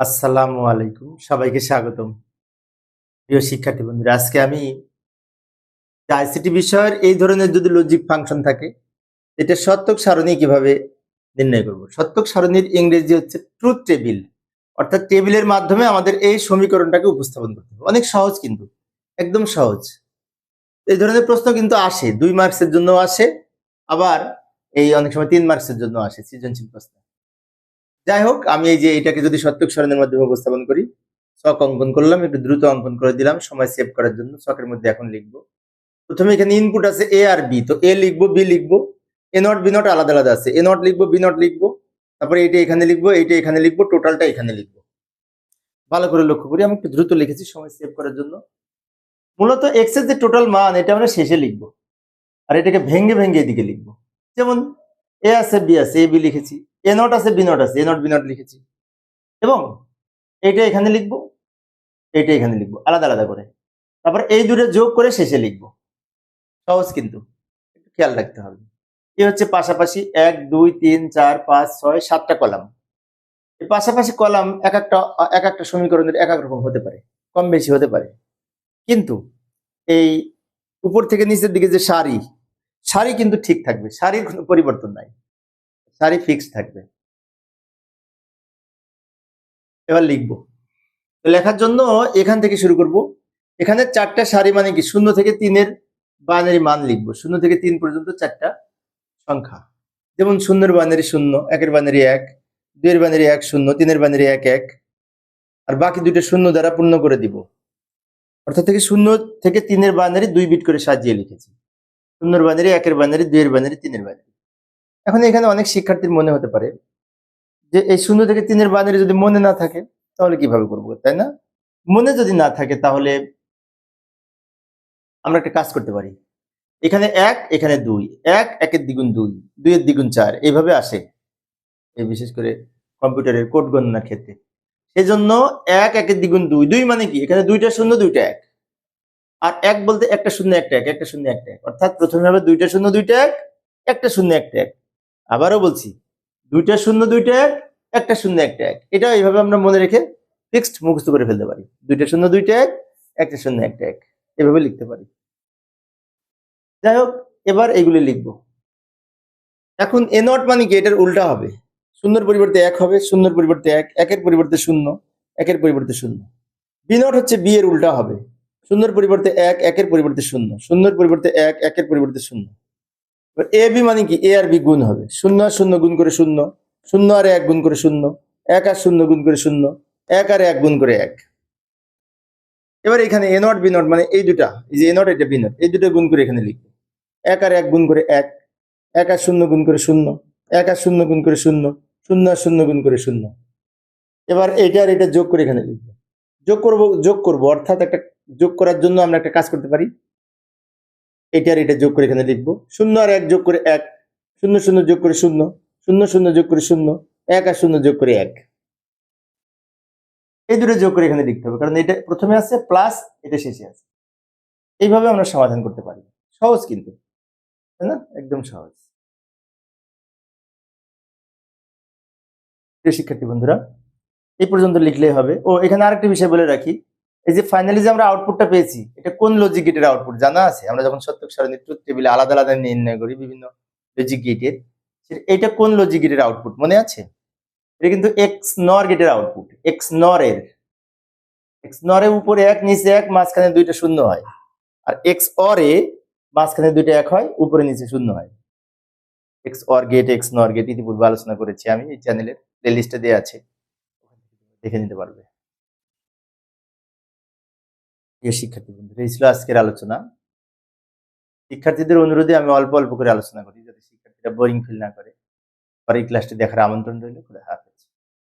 আসসালামু আলাইকুম। সবাইকে স্বাগতম। প্রিয় শিক্ষার্থী বন্ধুরা, আজকে আমি আইসিটি বিষয়ের এই ধরনের যদি লজিক ফাংশন থাকে, এটা সত্যক সারণী কীভাবে নির্ণয় করব? সত্যক সারণীর ইংরেজি হচ্ছে ট্রুথ টেবিল অর্থাৎ টেবিলের মাধ্যমে আমাদের এই সমীকরণটাকে উপস্থাপন করতে হবে। অনেক সহজ কিন্তু, একদম সহজ। এই ধরনের প্রশ্ন কিন্তু আসে, দুই মার্কসের জন্য আসে, আবার এই অনেক সময় তিন মার্কসের জন্য আসে, সৃজনশীল প্রশ্ন। যাই হোক আমি এই যে এটাকে যদি সত্যক সরণের মাধ্যমে উপস্থাপন করি ছক অঙ্কন করলাম, একটু দ্রুত অঙ্কন করে দিলাম, সময় সেভ করার জন্য ছকের মধ্যে এখন লিখব। প্রথমে এখানে ইনপুট আছে এ আর বি তো এ লিখব বি লিখব এ নট বি নট আলাদা আলাদা আছে এ নট লিখব বি নট লিখব, তারপরে এটা এখানে লিখব, এইটা এখানে লিখব টোটালটা এখানে লিখব। ভালো করে লক্ষ্য করি, আমি একটু দ্রুত লিখেছি, সময় সেভ করার জন্য। মূলত এক্সের যে টোটাল মান, এটা আমরা শেষে লিখব। আর এটাকে ভেঙ্গে ভেঙ্গে এদিকে লিখব। যেমন এ আছে বি আছে এ বি লিখেছি। এ নট আছে বি নট আছে এ নট বি নট লিখেছি। এবং এইটা এখানে লিখব, এইটা এখানে লিখব, আলাদা আলাদা করে। তারপর এই দুটো যোগ করে শেষে লিখব। সহজ কিন্তু খেয়াল রাখতে হবে। এই হচ্ছে পাশাপাশি এক, দুই, তিন, চার, পাঁচ, ছয়, সাতটা কলাম। এই পাশাপাশি কলাম এক একটা এক একটা সমীকরণের এক এক রকম হতে পারে, কম বেশি হতে পারে। কিন্তু এই উপর থেকে নিচের দিকে যে সারি সারি কিন্তু ঠিক থাকবে, সারির কোনো পরিবর্তন নাই। সারি ফিক্স থাকবে। এবার লিখব। তো লেখার জন্য এখান থেকে শুরু করব। এখানে চারটা সারি মানে কি? শূন্য থেকে তিনের বাইনারি মান লিখব। শূন্য থেকে তিন পর্যন্ত চারটা সংখ্যা। যেমন শূন্যের বাইনারি শূন্য, একের বাইনারি এক, দুইয়ের বাইনারি এক শূন্য, তিনের বাইনারি এক এক, আর বাকি দুইটা শূন্য দ্বারা পূর্ণ করে দিব। অর্থাৎ থেকে শূন্য থেকে তিনের বাইনারি দুই বিট করে সাজিয়ে লিখেছি। শূন্যের বাইনারি একের বাইনারি দুইয়ের বাইনারি তিনের বাইনারি এখন এখানে অনেক শিক্ষার্থীর মনে হতে পারে যে এই শূন্য থেকে তিনের বাইনারি যদি মনে না থাকে, তাহলে কীভাবে করব, তাই না? মনে যদি না থাকে, তাহলে আমরা একটা কাজ করতে পারি। এখানে এক, এখানে দুই। এক, একের দ্বিগুণ দুই, দুইয়ের দ্বিগুণ চার, এইভাবে আসে। এই বিশেষ করে কম্পিউটারের কোড গণনার ক্ষেত্রে। সেই জন্য এক, একের দ্বিগুণ দুই দুই মানে কি? এখানে দুইটা শূন্য, দুইটা এক। আর এক বলতে একটা শূন্য, একটা এক, একটা শূন্য, একটা এক। অর্থাৎ প্রথমে হবে দুইটা শূন্য, দুইটা এক, একটা শূন্য, একটা এক। আবারও বলছি, দুইটা শূন্য দুইটা এক, একটা শূন্য একটা এক। এটা এইভাবে আমরা মনে রেখে ফিক্সড মুখস্থ করে ফেলতে পারি। দুইটা শূন্য দুইটা এক, একটা শূন্য একটা এক। এভাবে লিখতে পারি। যাই হোক, এবার এগুলি লিখব। এখন এ নট মানে কি? এটার উল্টা হবে। শূন্যর পরিবর্তে এক হবে, শূন্যর পরিবর্তে এক, একের পরিবর্তে শূন্য, একের পরিবর্তে শূন্য। বি নট হচ্ছে বি এর উল্টা হবে। শূন্যর পরিবর্তে এক, একের পরিবর্তে শূন্য, শূন্যর পরিবর্তে এক, একের পরিবর্তে শূন্য। এ বি মানে কি? এ আর বি গুণ হবে। শূন্য আর শূন্য গুণ করে শূন্য শূন্য আর এক গুণ করে শূন্য, এক আর শূন্য গুণ করে শূন্য, এক আর এক গুণ করে এক। এবার এখানে এ নট, বি নট মানে এই দুটা, এই যে এ নট, এটা বি নট, এই দুটো গুণ করে এখানে লিখব। এক আর এক গুণ করে এক এক আর শূন্য গুণ করে শূন্য, এক আর শূন্য গুণ করে শূন্য শূন্য আর শূন্য গুণ করে শূন্য। এবার এটা আর এটা যোগ করে এখানে লিখব। যোগ করব যোগ করব, অর্থাৎ একটা যোগ করার জন্য আমরা একটা কাজ করতে পারি। এটা আর এটা যোগ করে এখানে লিখব। শূন্য আর এক যোগ করে এক। শূন্য শূন্য যোগ করে শূন্য। শূন্য শূন্য যোগ করে শূন্য। এক আর শূন্য যোগ করে এক। এই দুটো যোগ করে এখানে লিখতে হবে, কারণ এটা প্রথমে আছে প্লাস এটা শেষে আছে। এইভাবে আমরা সমাধান করতে পারি। সহজ কিন্তু, তাই না? একদম সহজ। শিক্ষার্থী বন্ধুরা, এই পর্যন্ত লিখলেই হবে। ও, এখানে আরেকটা বিষয় বলে রাখি। এই যে ফাইনালি যে আমরা আউটপুটটা পেয়েছি, এটা কোন লজিক গেটের আউটপুট জানা আছে? আমরা যখন সত্যক সারণী ট্রুথ টেবিলে আলাদা আলাদা নির্ণয় করি, বিভিন্ন লজিক গেটের এটা কোন লজিক গেটের আউটপুট মনে আছে? এটা কিন্তু এক্স নর গেটের আউটপুট এক্স নর এর। এক্স নরের উপরে এক, নিচে এক, মাঝখানে দুইটা শূন্য হয়। আর এক্স অর এ, মাঝখানে দুইটা এক হয়, উপরে নিচে শূন্য হয়। X OR gate X NOR gate ইতিপূর্বে আলোচনা করেছি আমি, এই চ্যানেলের প্লে লিস্টে দেওয়া আছে। দেখে নিতে পারবে। প্রিয় শিক্ষার্থী বন্ধুরা, এই ছিল আজকের আলোচনা। শিক্ষার্থীদের অনুরোধে আমি অল্প অল্প করে আলোচনা করি যাতে শিক্ষার্থীরা বোরিং ফিল না করে। পরে ক্লাসটি দেখার আমন্ত্রণ রইল। খুলে হাফেজ।